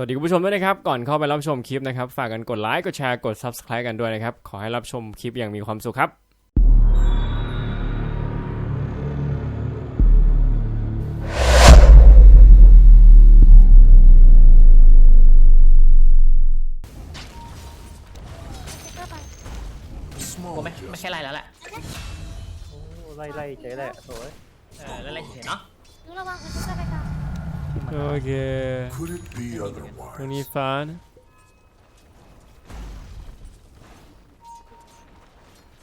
สวัสดีคุณผู้ชมด้วยนะครับ ก่อนเข้าไปรับชมคลิปนะครับ ฝากกันกดไลค์ กดแชร์ กด Subscribe กันด้วยนะครับ ขอให้รับชมคลิปอย่างมีความสุขครับ กูไม่ไม่ใช่ไรแล้วแหละโอ้ไล่ไล่เจ๊แหละโถ่เอ้ยเออแล้วอะไรเฉยๆเนาะรู้ระวังคุณจะไปกันที่มันโอเค Could it be ตรงนี้ otherwise? ฟ้านะ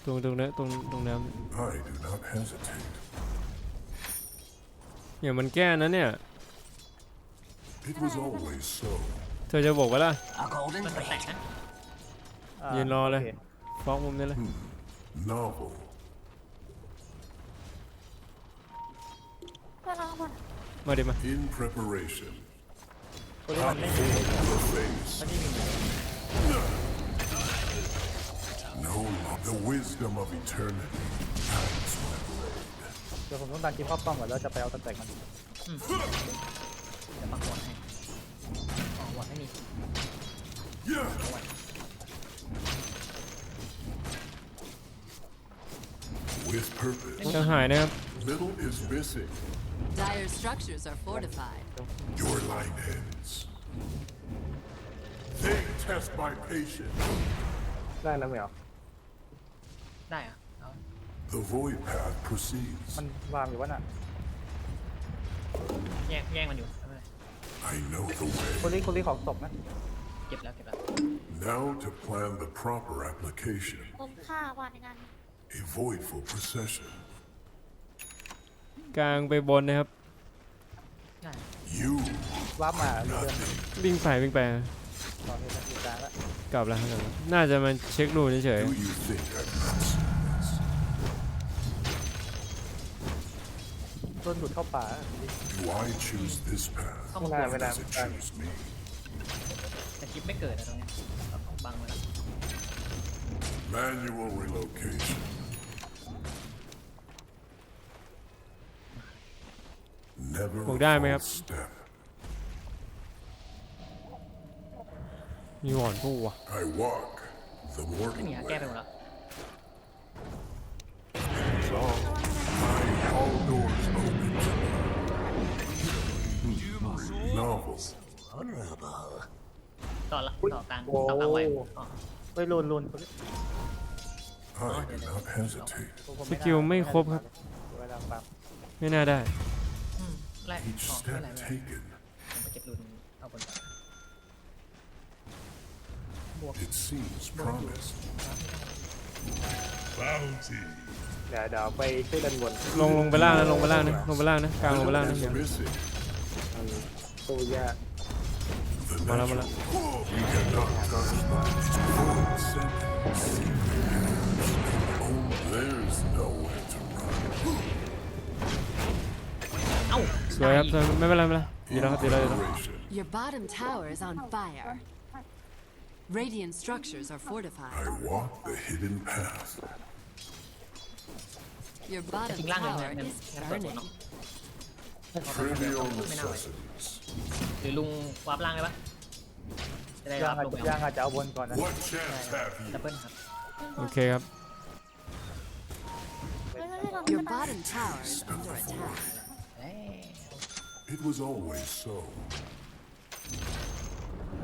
ตรงตรงนั้นตรงตรงน้ I do not hesitate. ำเนี่ยมันแก้นะเนี่ย It was always so. เธอจะบอกว่าล่ะมันแตกนะอ่ายืนรอเลย โคฟ้องมุมนี้เลย Novel. เพื่อนเราข้างบนมาดิมา In preparation. คนที่มันไม่มี The face. มันไม่มี No lo- The wisdom of eternity. Guides my blade. เดี๋ยวผมต้องดันคลิปเข้าป้อมก่อนแล้วจะไปเอาตะแตกมันเดี๋ยวปักหัวให้อ๋อหัวไม่มี Yeah. With purpose. จะหายนะครับ Little is missing. Dire structures are fortified. Your line ends. They test my patience. ได้แล้วไม่เหรอ ได้เหรอะเอา The void path proceeds. มันวางอยู่วะน่ะ แย่งแย่งมันอยู่ไม่เป็นไร I know the คน way. นี้คนนี้ของตกนะ เก็บแล้วเก็บแล้ว Now to plan the proper application. ผมฆ่าวาดในงาน A voidful procession. กลางไปบนนะครับได้ You วาร์ปมาเดินวิ่งไปวิ่งไปตอนนี้มันอยู่กลางแล้วกลับแล้วกลับแล้วน่าจะมาเช็ครูเฉย do you think I've not seen this? โดนดูดเข้าป่า Do I choose this path? เข้ามาไม่ได้ Or ไม่ได้ does it ไม่ได้ choose me? แต่คลิปไม่เกิดอะตรงเนี้ยเอาของบังไว้แล้ว Manual relocation. Never a Buộc đai mày false không? step. ๆมีหวอนผู้วะ I walk the ไม่ mortal มีอะแก้ไป way. หมดแล้ว All, find all doors open to me. Novel. ต่อละต่อกลางโอ้ต่อกลางไว้อ๋อเฮ้ยลุนลุน I do not hesitate. สกิลไม่ครบครับเวลาปั๊มไม่น่าได้อืม แรก Each อ๋อไม่เป็นไร step ไม่เป็นไร taken, ผมไปเก็บรุนเอาบนก่อน it seems promised. Bounty. เดี๋ยวเดี๋ยวไปช่วยดันบนลงลงไปล่างนะลงไปล่างนะลงไปล่างนะกลางลงไปล่างนะ Little is missing. มันตู้ยาก The มาแล้วมาแล้ว natural. We cannot touch by its สวยครับสวยไม่เป็นไรไม่เป็นไรดีแล้วครับดีแล้วดีแล้ว Preparation. Your bottom tower is on fire. Radiant structures are fortified. I walk the hidden path. Your bottom ทิ้งล่างเลย tower เนี่ย is งั้นเปิดบน burning. เนาะ Trivial Mày nào vậy? necessities. หรือลุงวาร์ปล่างได้ปะจะได้ ย่า รั ง บ อาจ ลง จะ ไป ย่างอาจจะเอาบนก่อนนะ What chance have ดับ you? เบิลครับ โอเคครับ เฮ้ยเฮ้ยเฮ้ย Your bottom tower is under attack. เอ้ย It was always so.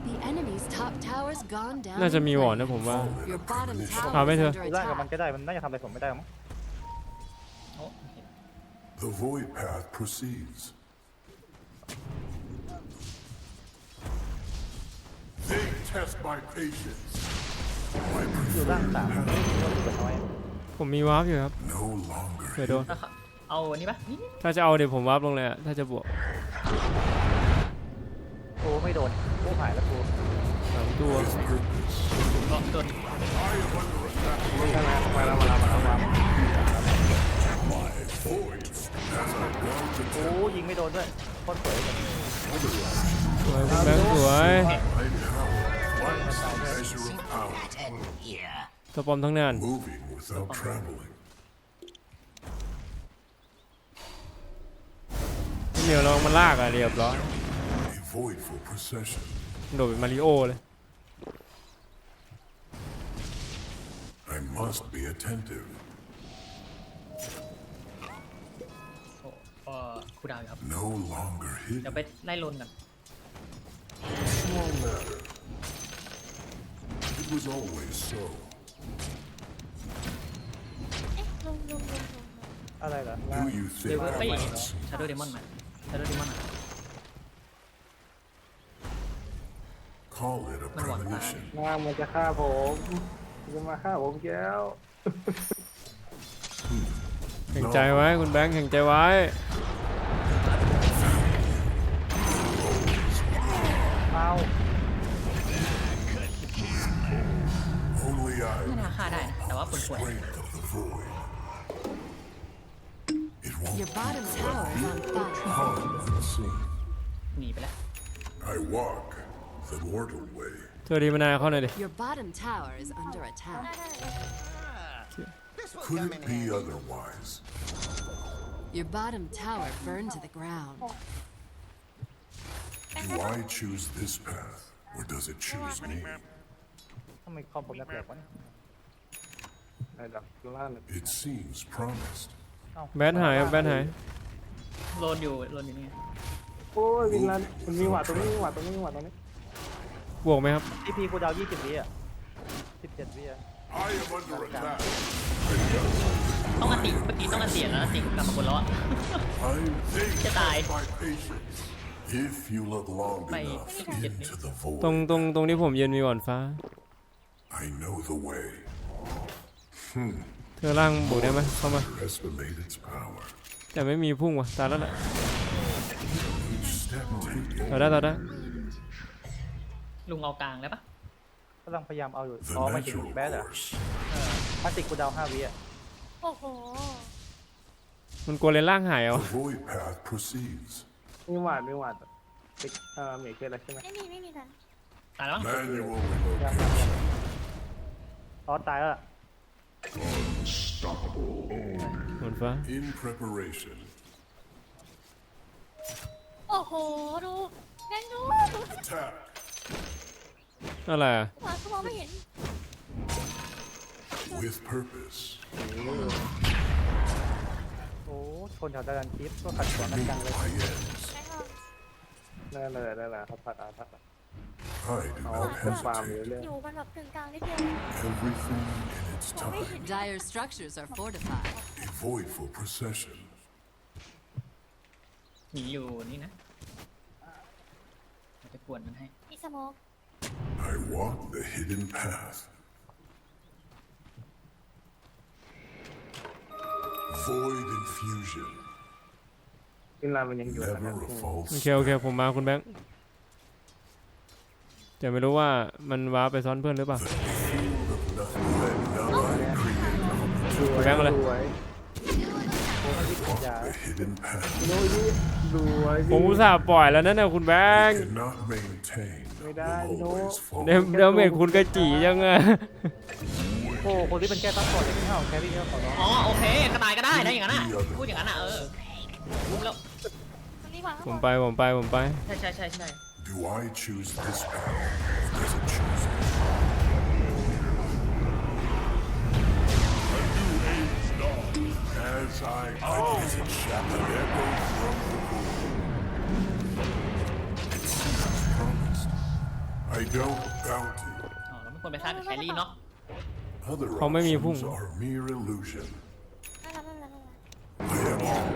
The enemy's top tower's gone down. น่าจะ in มีหวอนนะ flames. ผมว่า Your bottom tower À, bây is giờ. under ล่างกับมัน attack. ก็ได้มันน่าจะทำอะไรผมไม่ได้มั้ง โอ้ The void path proceeds. They test my patience. My อยู่ล่าง preferred สาม path เปิดน้อย ผมมีวาร์ปอยู่ครับ no longer เผื่อโดน ถ้า เขาเอาอันนี้ปะนี่ถ้าจะเอาเดี๋ยวผมวาร์ปลงเลยอะถ้าจะบวกโอ้ไม่โดนโอ้หายแล้วกูสามตัว with purpose. ก็โดน I am under attack. ใช่ไหมมาแล้วมาแล้วมาแล้วมาแล้ว My voids as I guard the โอ้ยิงไม่โดนด้วยโคตรสวยเลยสวยคุณแบงค์สวย My power. One measure of power. สปอมทั้งนั้น Moving without traveling. เดี๋ยวเรามาลากอะเรียบร้อย A voidful procession. โดดเป็นมาริโอเลย I must be attentive. โอ้เอ่อครูดาวอยู่ครับ No longer เดี๋ยว hidden. ไปไล่ลนกัน Small matter. It was always so. เอ๊ะลงลงลงลงลงอะไรเหรอ Do you เด think วิล I เอ้ย might see? ชาโดว์เดมอนมา ชาโดว์เดมอนมา Call it a Nó quảng premonition. นางมันจะฆ่าผมมันจะมาฆ่าผมแก้ว แข่งใจไว้คุณแบงค์แข่งใจไว้ เอา Only ไม่ I น่าฆ่าได้นะแต่ว่าปวดปวด strength of the void. It won't Your bottom tower is on fire. harm unseen. หนีไปแล้ว I walk the mortal way. เธอดีมานายเข้าหน่อยดิ Your bottom tower is under attack. ได้ได้ Could it be otherwise? Your bottom tower burned to the ground. Do I choose this path, or does it choose me? ทำไมคอมผมแปลกๆวะเนี่ยไอ้ดักล่างเนี่ย It seems promised. เอ้าแบทหายครับแบทหายโลนอยู่โลนอยู่นี่ไงโอ้ยวินลันมันมีหวัดตรงนี้มีหวัดตรงนี้มีหวัดตรงนี้บวกไหมครับ ทีพีกูดาวยี่สิบวิอะสิบเจ็ดวิอะ I am under attack. ต้องอันติเมื่อกี้ต้องอันติแล้วอันติกลับมาบนแล้วอะ I'm thankful Chết tài. my patience. If you look long Mày- enough Chết into the ตรง void, ตรง ตรงที่ผมยืนมีหวอนฟ้า I know the way. เธอล่างบวกได้ไหมเข้ามา Underestimate its power. แต่ไม่มีพุ่งว่ะตายแล้วแหละ Each step taken, ต่อได้ต่อได้ลุงเอากลางได้ปะกำลังพยายามเอาอยู่ the อ๋อไม่ถึง natural แบดอะ course. พลาสติกกูดาวห้าวิอะ โอ้โห มันกลัวเลนล่างหายเหรอ The void path proceeds. มีหวัดมีหวัดเด็กเอ่อเมย์เคยอะไรใช่ไหมไม่มีไม่มีกันตายแล้วมั้ง Manual ยัง relocation. ยังยังอ๋อตายแล้ว ล่ะหวอนฟ้า In preparation. โอ้โห ดูแดงดูดู Attack. อะไรอะหวานก็มองไม่เห็น With purpose. โอ้ชนแถวดารันทิปก็ขัดขวางกันจังเลย My ends. แดงเรานั่นเลยนั่นแหละครับผัดอาผัด I do เอา not เพิ่มความ hesitate. เรื่อย อยู่มันแบบกึ่งกลางนิดเดียว Everything in its มองไม่ time. เห็น Dire structures are fortified. A voidful procession. หนีอยู่นี่นะเราจะกวนมันให้ มีสโมก I walk the hidden path. Void infusion. วินลานมันยังอยู่นะ Never a โอ false เคโอเคผมมาคุณแบงค์ แต่ไม่รู้ว่ามันว้าไปซ้อนเพื่อนหรือเปล่าแบงค์อะไรวยรวยผมอุตส่าห์ปล่อยแล้วนั่นน่ะคุณแบงค์ไม่ได้โน้ always fall. เดมเมจคุณกระจียังไงโอ้คนที่เป็นแก้ตั้งก่อนที่เป็นข้าแครี่ก็ขอร้องอ๋อโอเคกระต่ายก็ได้นะอย่างนั้นอะพูดอย่างนั้นอะเออผมไปผมไปผมไปใช่ใช่ใช่ใช่ Do I choose this path, or does it choose me? As I as it shall an echo from the void. It seems promised. I don't doubt it. อ๋อเราไม่ควรไปฆ่ากับแครี่เนาะ Other เขาไม่มีพุ่ง options are mere illusion. ไม่ละไม่ละไม่ละ I am all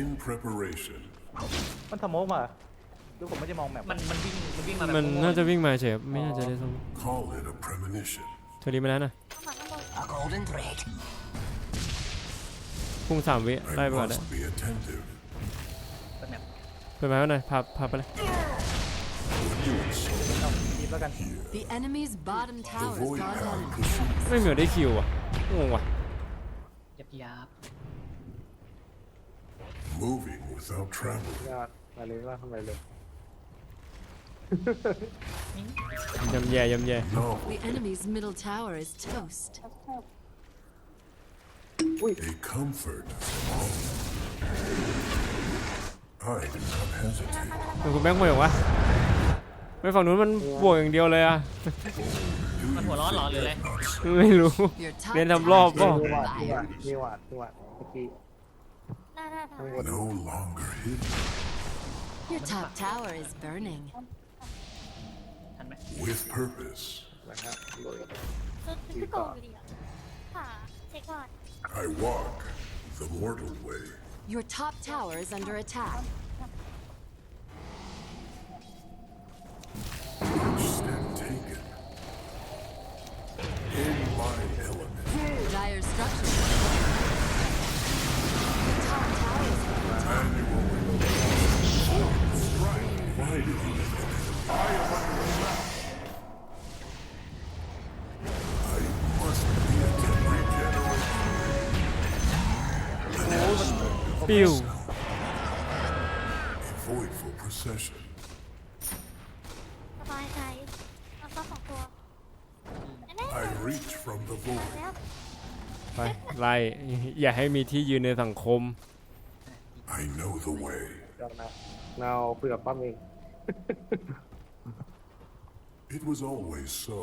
In preparation. มันทำโมกมาดูผมไม่ได้มองแมปมันมันวิ่งมันวิ่งมาแบบมันโง่ๆน่าจะวิ่งมาเฉยไม่น่าจะได้ส่ง Call it a premonition. เธอดีมาแล้วนะข้างหลังข้างบนพุ่งสามวิไล่ I ไปก่อนได้ must be attentive. เป็นแบบไปมาแล้วหน่อยพาพาไปเลย เอาทีมแล้วกัน The enemy's bottom The tower has void gone path down in proceeds. ไม่เหมือนได้คิวอะงงว่ะยับยับ Moving without travel. ยอดมาเลยว่าทำไมเลย ยำแย่ยำแย่ No, The enemy's middle tower is toast. a comfort from home. I do not hesitate. มันคุณแบงค์บวกอย่างวะไม่ฝั่งนู้นมันบวกอย่างเดียวเลยอะมันหัวร้อนเหรอหรืออะไรไม่รู้ Your top Đến làm tower lo is bỏ. on นี่หวาด fire. นี่หวาดนี่หวาดนี่หวาดเมื่อกี้ได้ได้ได้ No longer hidden. Your top tower is burning. ทันไหม With purpose. นะครับโดย ชุดชุดโกงอยู่ดีอ่ะค่ะเช็คก่อน I walk the mortal way. Your top tower is under attack. Each step taken. In my element. Dire structures. ปิ้ว A voidful procession. สบายใจเอาซับสองตัวแน่ I reach from the ๆ void. แล้วไปไล่ อย่าให้มีที่ยืนในสังคม I know the way. เดี๋ยวนะเราเผื่อปั๊มเอง It was always so.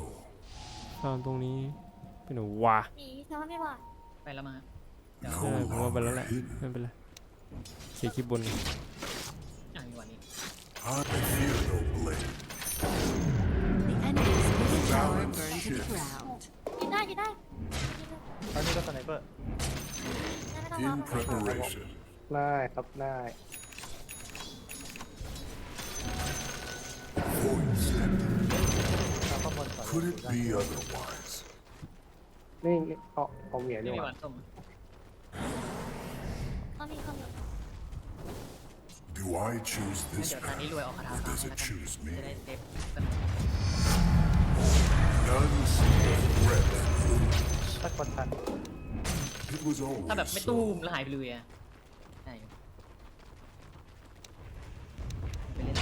ตอนตรงนี้เป็นวะหนีใช่ไหมไม่ว่าไปแล้วมา No ใช่ผมว่าไปแล้ว longer แหละ hidden. ไม่เป็นไรเขียนคลิปบน อะมีวันนี้ I fear no blade. The enemy's middle tower burned to the ground. ยิงได้ยิงได้ตอนนี้ก็สไนเปอร์ยิงได้ไม่ต้องรอ In preparation. ได้ครับได้ Void step. เราก็บนก่อน Could it be otherwise? นี่นี่เอาเอาเหมียไม่นี่มีหวัว่านส้มเขามีเขามี Do I choose งั้น this เดี๋ยวตอน path? นี้รวยออกคาถา Or ฟ้า does ให้ it แล้วกัน choose จะ me? ได้เซฟ None see the threat that looms. ถ้าคนทัน It was ถ้าแบบ always ไม่ตู้ม so. แล้วหายไปเลยอะ ไปเล่น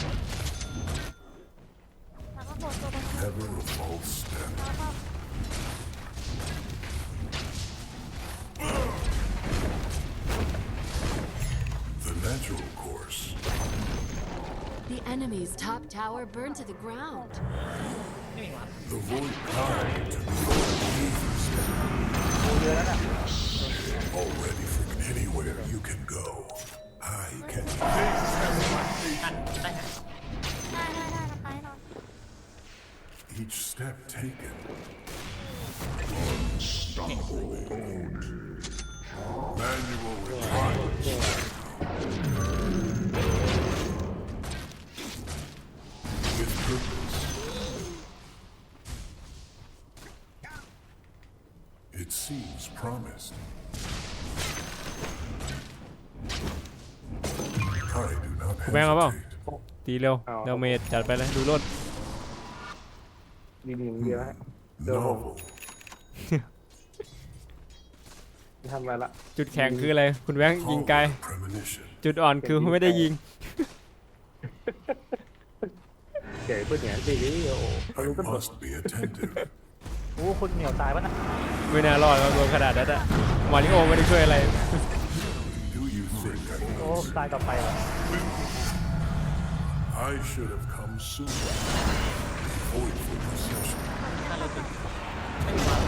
แล้วก็โผล่ตัวบน Never a false step. แล้วก็ The natural course. The enemy's top tower burned to the ground. ไม่มีวัน The void time to before either step. ดูเรือแล้วน่ะ Already from anywhere you can go. I can ทันได้ไหมได้ได้ได้เราไปเรา each step taken. Manual required. With purpose. It seems promised. Do not Bang không? hesitate. ตีเร็วเดาเมจจัดไปเลยดูรถดีดีเรือให้เรือผม Novel. ทำอะไรละ จุดแข็งคืออะไร คุณแบงค์ยิงไกล Call of Premonition. จุดอ่อนคือไม่ได้ยิง เก๋เพื่อนเนี่ยดีดีโอ้โหเขา I รู้กันหมด must be attentive. โอ้คุณเหนียวตายปะนะไม่น่ารอดครับรวมขนาดนั้นอะมาริโอไม่ได้ช่วยอะไร Do you think I โอ้ know? ตายต่อไปเหรอ I should have come sooner. Voidful procession. ถ้าเราจุด These are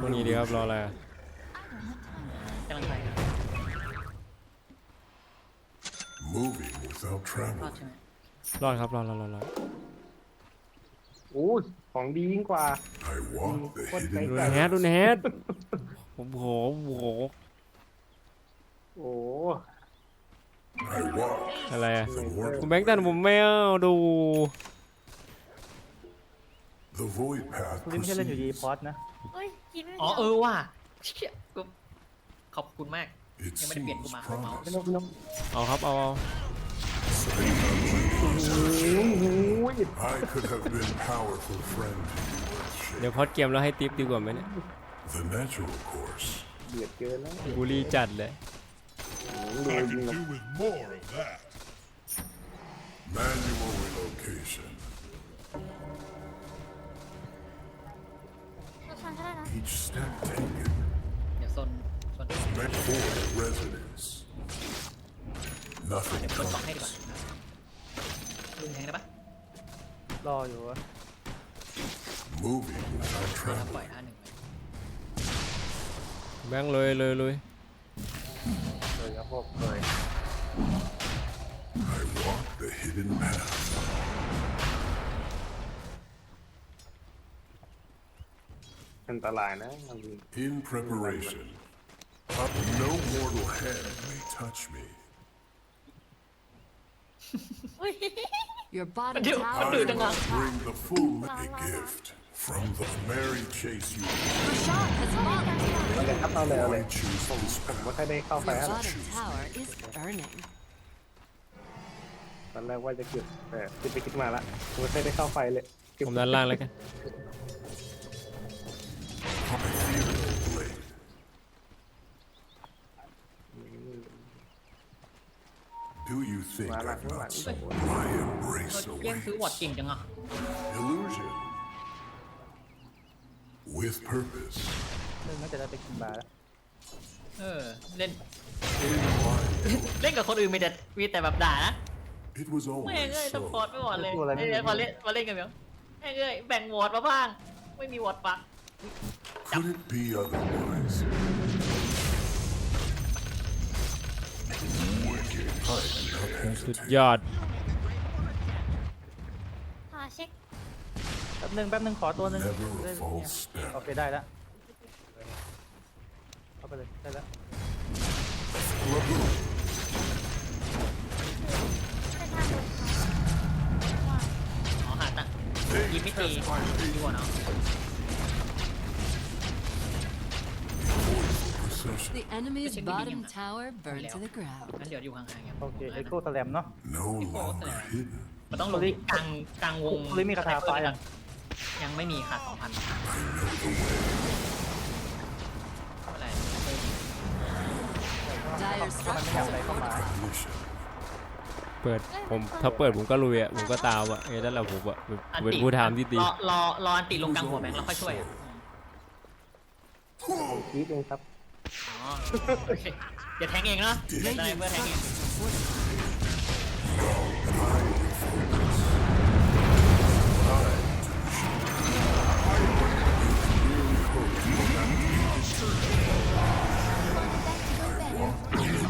พวกนี้ mere ดีครับรออะไรอะกำลังไปครับ moving without รอด traveling. ใช่ไหมรอดครับรอดรอดรอดรอดโอ้ของดียิ่งกว่า I walk the What hidden ดู the- แฮดดูแฮดโอ้โหโอ้โหโอ้ I walk อะไรอะ the คุณ mortal แบงค์แต่ผมไม่เอาดู The void path คุณลิ้นแค่เล่นอยู่ดีพ proceeds. อดนะ เฮ้ยกินไม่อ๋อได้เออว่ะเชี่ยกูขอบคุณมาก It Em mới biết của seems bà, Cái promised. nó cái nó เอาครับเอาเอา Ui, I could have been powerful friend to you, Earthshaker. เดี๋ยวพอดเกมแล้วให้ติปดีกว่าไหมเนี่ย The natural course. เบียดเกินแล้ว บูลลี่จัดเลย ดูยิงแบบ with more of that. Manual relocation. เราทานก็ได้นะ Each step taken เดี๋ยวโซนโซน meant for residents. Nothing เดี๋ยวเปิดกล่องให้ดีกว่า comes ลุงแทงได้ปะ รออยู่วะ moving without ถ้า traveling. ปล่อยท่าหนึ่งไป แบงค์เลยเลยเลยเลยครับพวกเลย I walk the hidden path. อันตรายนะมันมี In preparation. No mortal hand may touch me. อุ้ย Your bottom Dude, tower dude, is hang on. attacked. Bring the full many gift from the merry chase you. Rashad has fallen. เอาเลยครับเอาเลยเอาเลย I choose this ผม path. ไม่ค่อยได้เข้าไป Your ฮะ bottom tower is burning. ตอนแรกว่าจะเก็บแต่คิดไปคิดมาละไม่ค่อยได้เข้าไฟเลยเก็บ ผมด้านล่างแล้วกัน Blade. Do you think มาละ I've ข้างหลั not ง seen my embrace แย่งซื้อวอด awaits? เก่งจังอ่ะ Illusion. With purpose. นึงน่าจะได้ไปกินบาร์แล้วเออเล่น In my เล่นกับคนอื่นมีแต่มีแต่แบบด่านะ It was แม่ง always เอ้ยซัพพอร์ต so. ไม่หมดเลยเอ้ยมาเล่นมาเล่นกันเดี๋ยวแม่งเอ้ยแบ่งวอร์ดมาบ้าง ไม่มีวอร์ดปัก Could it be otherwise? Wicked. I do not สุด hesitate. ยอด หาเช็ค แป๊บนึงแป๊บนึงขอตัวนึง Never ได้ a เนี่ย false step. โอเคได้แล้วเข้าไปเลยได้แล้วเป็นทางเดินเขาว่าอ๋อหาตังค์ยิงไม่ตีดีกว่าเนาะ Precision. The enemy's Kasi bottom hindi niya- tower burned to Wala. the ground. งั้นเดี๋ยวอยู่ห่างๆครับโอเคเอ็กโกสแลมเนาะ No longer hidden. มันต้องลงที่กลางกลางวงคุณลิมีคาถาฟ้ายัง ยังไม่มีค่ะสองพันอะไร Dire structures are fortified. Mission. เปิดผมถ้าเปิดผมก็ลุยอะผมก็ตามอะเอ้ยนั่นแหละผมอะเป็นเป็นผู้ทำที่ดีรอรอรออันติลงกลางหัวแบงค์แล้วค่อยช่วยอะคีดเองครับอ๋อโอเคอย่าแทงเองเนาะเดี๋ยวได้ Radiant เพื่อแทงเอง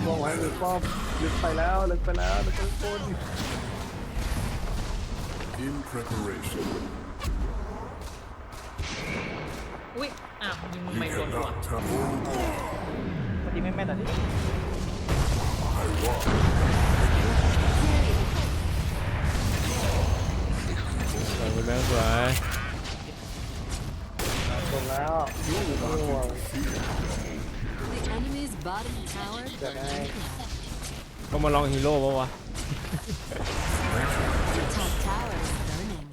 มองไว้เลยป้อมลึกไปแล้วลึกไปแล้วลึกไปคน In preparation. อุ้ยอ้าวยิงมึง We ไม่โดนหัว cannot touch. เมื่อกี้ไม่แม่นอะดิ I walk. สวยคุณแบงค์สวย ตรงแล้วยุ่งอยู่ต้องห่วง The enemy's bottom tower burned to the ground. ก็มาลองฮีโร่ปะวะ Your top tower is burning.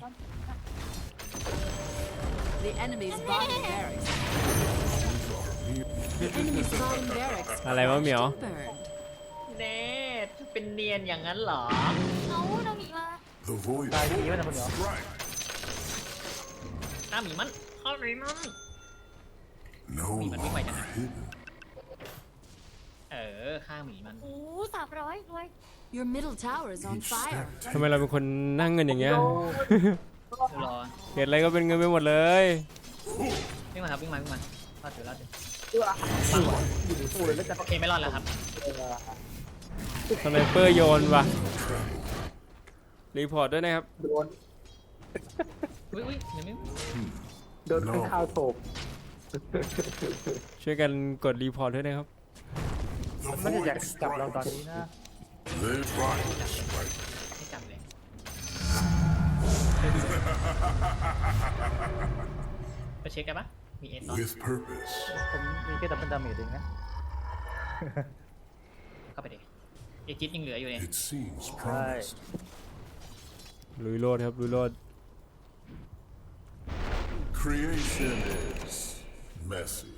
The enemy's bottom barracks. The enemy's bottom barracks อะไรวะเหมียว crushed and burned. เนทเป็นเนียนอย่างนั้นเหรอ เอาเราหนีมา The void ตายทีไว้นะคนเดียว strike. ข้าหมีมัน ข้าหมีมัน No Mình bắn máy longer chẳng hạn. hidden. เออข้าหมีมัน โอ้สามร้อยรวย Your middle tower is on Each fire. step ทำไมเราเป็นคนนั่งเงินอย่างเงี้ยรอเห็นอะไรก็เป็นเงินไปหมดเลย วิ่งมาครับวิ่งมาวิ่งมาลาดถือลาดถืออยู่ในตู้เลยแล้วจะโอเคไม่รอดแล้วครับสไนเปอร์โยนว่ะรีพอร์ตด้วยนะครับ โดนอุ้ยอุ้ยเดี๋ยวไม่ โดนข้างข้าวโถกช่วยกันกดรีพอร์ตด้วยนะครับ The มันจะอยาก void จับเราตอน strikes. นี้นะ Live right. Strike. ไม่จับเลย ไปเช็คกันปะมีเอสต่อ With purpose. ผมมีแค่ดับเป็นดาเมจเองนะ เข้าไปดิเอจิตยังเหลืออยู่เนี่ย It seems promised. ลุยโลดครับลุยโลด Creation is messy.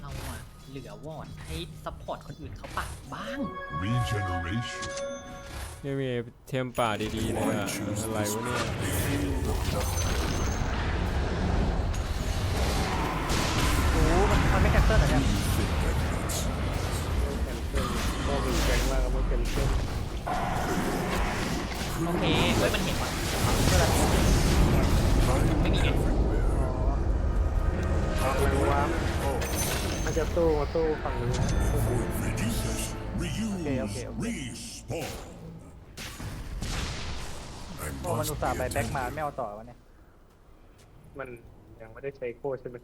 เราอะเหลือวอร์ดให้ซัพพอร์ตคนอื่นเขาปักบ้าง Regeneration. ไม่มีเทมป่าดีๆเลยอะอะไรวะเนี่ย จะสู้มาสู้ฝั่งนี้นะ Reduces, reuse, Okay, okay, okay. respawn. I โอ้มัน must อุตส่าห์ไป be แบ็กมาไม่เอาต่อวะเนี่ย มันยังไม่ได้ใช้โค้ดใช่ไหม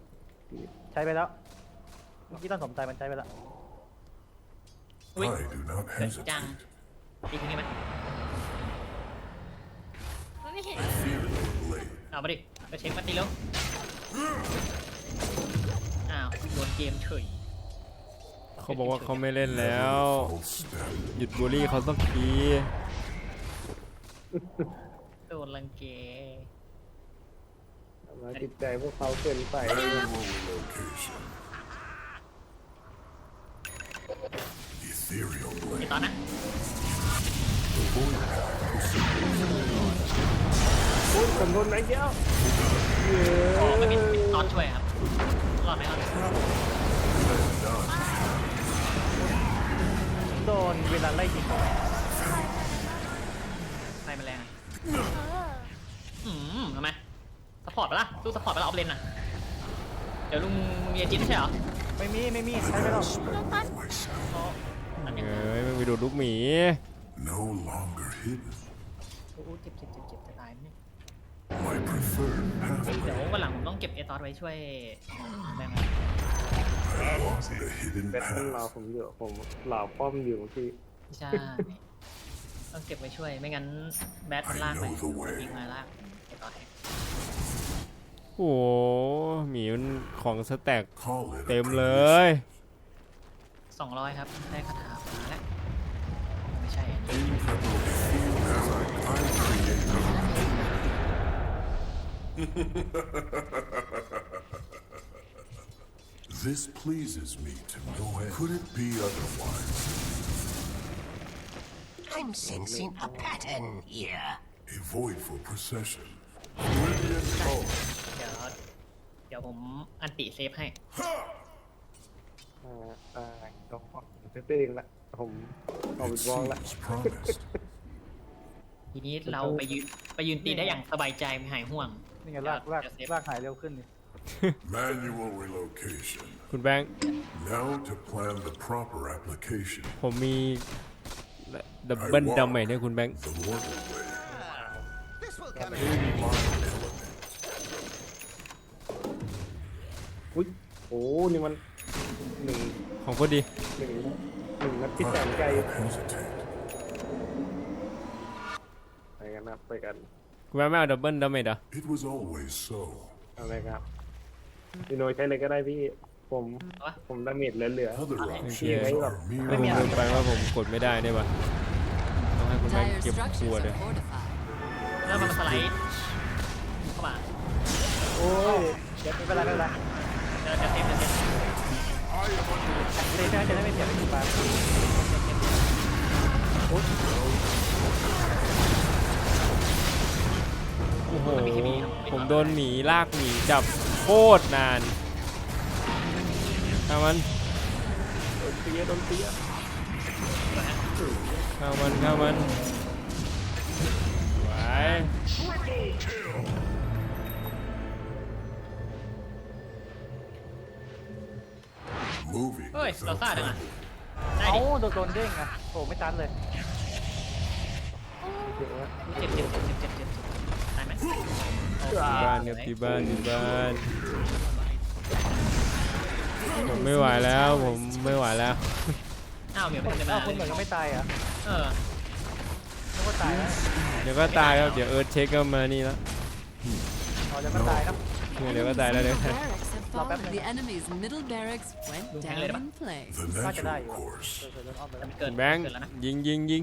ใช้ไปแล้ว เมื่อกี้ตอนสมใจมันใช้ไปแล้ว อุ้ย I do not จัง hesitate. ตีทิ้งได้ไหมไม่เห็น Feel your blade. เอามาดิไปเช็คมาตีแล้ว อ้าวโดนเกมเฉย เขาบอกว่าเขาไม่เล่นแล้ว False step. หยุดบูลลี่เขาสักทีโดนรังเกทำร้ายจิตใจพวกเขาเกินไป Manual relocation. Ethereal ไอ blade. ตอนนะพูดผมโดนไหนเยอะโอ้ไม่มีตอนช่วยครับรอดไหมรอ โดนเวลาไล่ยิงไฟมันแรงอะเอออืมทำไมสปอร์ตไปะล่ะสู้สปอร์ตไปละออฟเลนน่ะ เดี๋ยวลุงมึงเยจินไม่ใช่เหรอไม่มี ไม่มี ใช้ไปแล้วโดนตัน Myself. อ๋ออันเนี้ยเอ้ยไม่ไปดูดลูกหมี No longer hidden. โอ้โหเจ็บเจ็บเจ็บเจ็บจะตายไหมเนี่ย My preferred เดี๋ยว pathway. วันหลังผมต้องเก็บเอตอสไว้ช่วยแรงงาน I walk the hidden แบทมันรอ path. ผมอยู่ผมเหล่าป้อมอยู่เมื่อกี้ใช่ต้องเก็บไว้ช่วย ไม่งั้นแบทมันลากไป I know the way ยิงมาลากเอตอสให้โอ้โหหมีมันของสแต็ก Call it a เต็มเลย สองร้อยครับ ได้คาถาฟ้าแล้วไม่ใช่อันนี้ Aim at will feel as I, I create. This pleases me to no end. Could it be otherwise? I'm sensing a pattern here. A void for procession. เดี๋ยวเดี๋ยวผมอันติเซฟให้ อ่าอ่าต้องเซฟตัวเองละผมเอา It ไปวองละ seems promised. ทีนี้เราไปยืนไปยืนตีได้อย่างสบายใจไม่หายห่วงนี่ไงลากลากเดี๋ยวเซฟลากหายเร็วขึ้นนี่ Manual relocation. คุณแบงค์ Now to plan the proper application. ผมมีดับเบิลดาเมจให้คุณแบงค์ The mortal way. This will come อุ้ยโอ้นี่มันหนึ่งของคนดี หนึ่งหนึ่งนัดที่แสนไกล I won't hesitate. ไปกันนะไปกัน คุณแบงค์ไม่เอาดับเบิลดาเมจเหรอ It was always so. เอาเลยครับ พี่โนยใช้เลยก็ได้พี่ ผมเอาวะ ผมดาเมจเหลือ Other Okay. options are ผม mere ลืมไปว่าผมกดไม่ได้เนี่ยปะต้องให้คุณแบงค์ Dire เก็บ structures ขวด are เลย fortified. เริ่มมันมาสไลด์เข้ามาๆ โอ้ยเดี๋ยวไม่เป็นไรไม่เป็นไรเดี๋ยวจะเซฟจะเซฟเซฟจะได้ไม่เสียไม่ถูกปาโอ้โหผมโดนหมีลากหมีจับ โคตรนานข้ามันโดนเตี้ยโดนเตี้ยข้ามันข้ามันไหว moving เฮ้ย เรา without ซ่าจังอะ trouble. ได้เอ้าดิโดนโดนเด้งอะโอ้ไม่ตันเลยเดี๋ยวนะเจ็บเจ็บเจ็บเจ็บเจ็บเจ็บ ที่บ้านครับที่บ้านที่บ้านผมไม่ไหวแล้วผมไม่ไหวแล้วอ้าวเหมียวไม่ทันจะมาอ้าวเลคุณยเหมือนก็ไม่ตายเหรอะเออนึกว่าตายแล้วเดี๋ยวก็ตายครับเดี๋ยวเอิร์ธเช็คก็มานี่แล้วอ๋อจะก็ตายครับเนี่ยเดี๋ยวก็ตายแล้วเดี๋ยว Middle barracks have Stop fallen. that The enemy's middle barracks went Đúng down thế này in flames. The Sao cho natural đây vậy? course. เดินเดินอ้อมไปแต่แล้วมันเกินแบงค์เกินแล้วนะยิงยิงยิง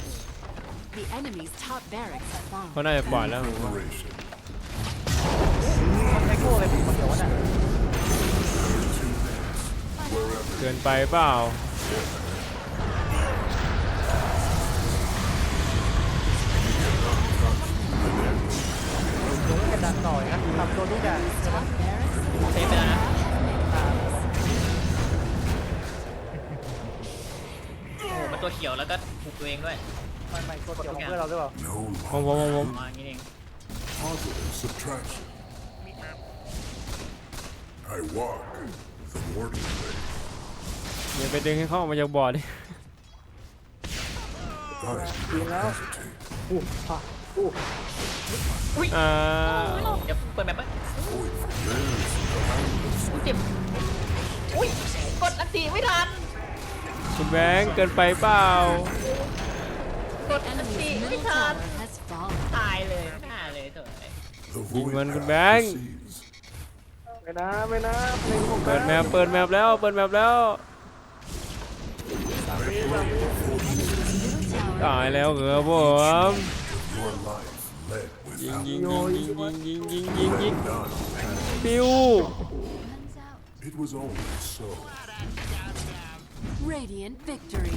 The enemy's top barracks have เขา fallen. น่าจะปล่อยแล้วผมว่า Preparation. มันไมโก้เลยผมคนเดียววะน่ะเกินไปเปล่าลุงก็ดันต่อยนะทำตัวทุกอย่างใช่ไหมเซฟไปแล้วนะโอ้โหมันตัวเขียวแล้วก็ถูกตัวเองด้วย ไม่ไม่กดเกี่ยวของเพื่อนเราหรือเปล่า No ผมผมผมผม มาอย่างนี้เอง positive subtraction. I walk the warden way. อย่าไปดึงให้เข้าออกมาจากบ่อดิ I do not hesitate. อู้อะอู้อ่าเดี๋ยวเปิดแบบไป Void from theirs, เจ็บ อุ้ย กดอันตีไม่ทัน คุณแบงค์เกินไปเปล่า กดอันตที่ทันตายเลยน่าเลยสวย The void Mình- mình bán. ไม่นะไม่นะเปิดแมปเปิดแมปแล้วเปิดแมปแล้วตายแล้วเหรอผม Your ยิงยิงยิงยิงยิงยิงยิงยิงปิว It was ยนต์วิกตอรี